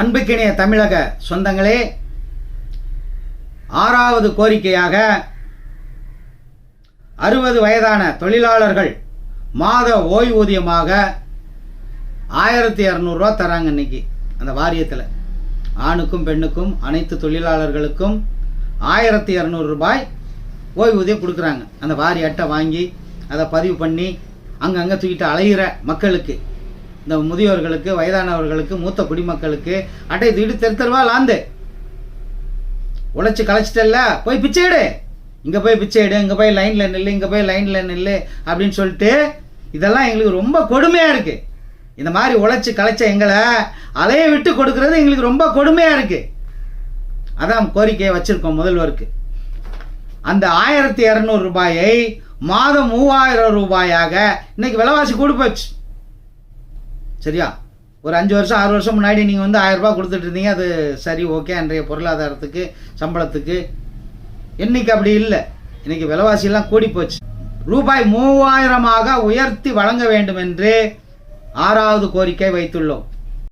அன்புக்கிணைய தமிழக சொந்தங்களே ஆறாவது கோரிக்கையாக அறுபது வயதான தொழிலாளர்கள் மாத ஓய்வூதியமாக ஆயிரத்தி இரநூறுவா தராங்க இன்னைக்கு அந்த வாரியத்தில். ஆணுக்கும் பெண்ணுக்கும் அனைத்து தொழிலாளர்களுக்கும் ஆயிரத்தி இரநூறு ரூபாய் ஓய்வூதியம் கொடுக்குறாங்க. அந்த வாரி அட்டை வாங்கி அதை பதிவு பண்ணி அங்கங்கே தூக்கிட்டு அலைகிற மக்களுக்கு. இந்த முதியோர்களுக்கு வயதானவர்களுக்கு மூத்த குடிமக்களுக்கு அட்டை தீடு தெருத்தருவா லாந்து. உழைச்சி களைச்சிட்டல்ல போய் பிச்சை எடு. இங்கே போய் பிச்சை எடு இங்கே போய் லைனில் நில்லு இங்கே போய் லைனில் நில்லு அப்படின்னு சொல்லிட்டு இதெல்லாம் எங்களுக்கு ரொம்ப கொடுமையாக இருக்குது இந்த மாதிரி உழைச்சி களைச்ச எங்களை அலைய விட்டு கொடுக்கறது எங்களுக்கு ரொம்ப கொடுமையாக இருக்குது அதான் கோரிக்கையை வச்சுருக்கோம் முதல்வருக்கு. அந்த ஆயிரத்தி இரநூறு ரூபாயை மாதம் மூவாயிரம் ரூபாயாக இன்னைக்கு விலைவாசி கூடு போச்சு. சரியா? ஒரு அஞ்சு வருஷம் ஆறு வருஷம் முன்னாடி நீங்கள் வந்து ஆயிரம் ரூபாய் கொடுத்துட்டு இருந்தீங்க. அது சரி ஓகே அன்றைய பொருளாதாரத்துக்கு சம்பளத்துக்கு. இன்னைக்கு அப்படி இல்லை. இன்னைக்கு விலைவாசியெல்லாம் கூடி போச்சு. ரூபாய் மூவாயிரமாக உயர்த்தி வழங்க வேண்டும் என்று ஆறாவது கோரிக்கை வைத்துள்ளோம்.